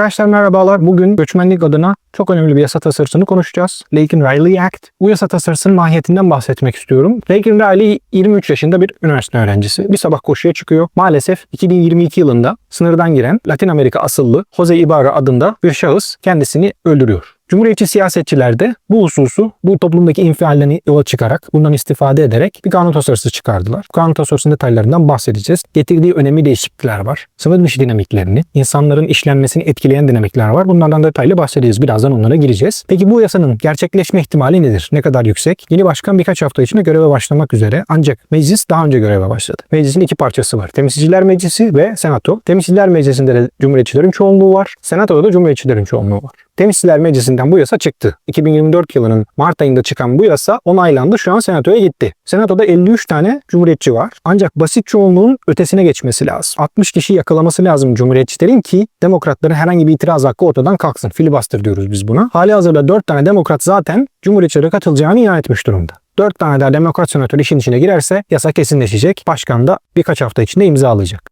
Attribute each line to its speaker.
Speaker 1: Arkadaşlar merhabalar. Bugün göçmenlik adına çok önemli bir yasa tasarısını konuşacağız. Laken Riley Act. Bu yasa tasarısının mahiyetinden bahsetmek istiyorum. Laken Riley 23 yaşında bir üniversite öğrencisi. Bir sabah koşuya çıkıyor. Maalesef 2022 yılında sınırdan giren Latin Amerika asıllı Jose Ibarra adında bir şahıs kendisini öldürüyor. Cumhuriyetçi siyasetçiler de bu hususu bu toplumdaki infiallerini yola çıkarak bundan istifade ederek bir kanun tasarısı çıkardılar. Bu kanun tasarısının detaylarından bahsedeceğiz. Getirdiği önemli değişiklikler var. Sınır dışı dinamiklerini, insanların işlenmesini etkileyen dinamikler var. Bunlardan detaylı bahsedeceğiz. Birazdan onlara gireceğiz. Peki bu yasanın gerçekleşme ihtimali nedir? Ne kadar yüksek? Yeni başkan birkaç hafta içinde göreve başlamak üzere ancak meclis daha önce göreve başladı. Meclisin iki parçası var. Temsilciler Meclisi ve Senato. Temsilciler Meclisi'nde de Cumhuriyetçilerin çoğunluğu var. Senato'da da Cumhuriyetçilerin çoğunluğu var. Temsilciler Meclisi'nden bu yasa çıktı. 2024 yılının Mart ayında çıkan bu yasa onaylandı. Şu an Senato'ya gitti. Senato'da 53 tane Cumhuriyetçi var. Ancak basit çoğunluğun ötesine geçmesi lazım. 60 kişi yakalaması lazım Cumhuriyetçilerin ki demokratların herhangi bir itiraz hakkı ortadan kalksın. Filibuster diyoruz biz buna. Hali hazırda 4 tane demokrat zaten Cumhuriyetçilere katılacağını ilan etmiş durumda. 4 tane daha demokrat senatör işin içine girerse yasa kesinleşecek. Başkan da birkaç hafta içinde imzalayacak.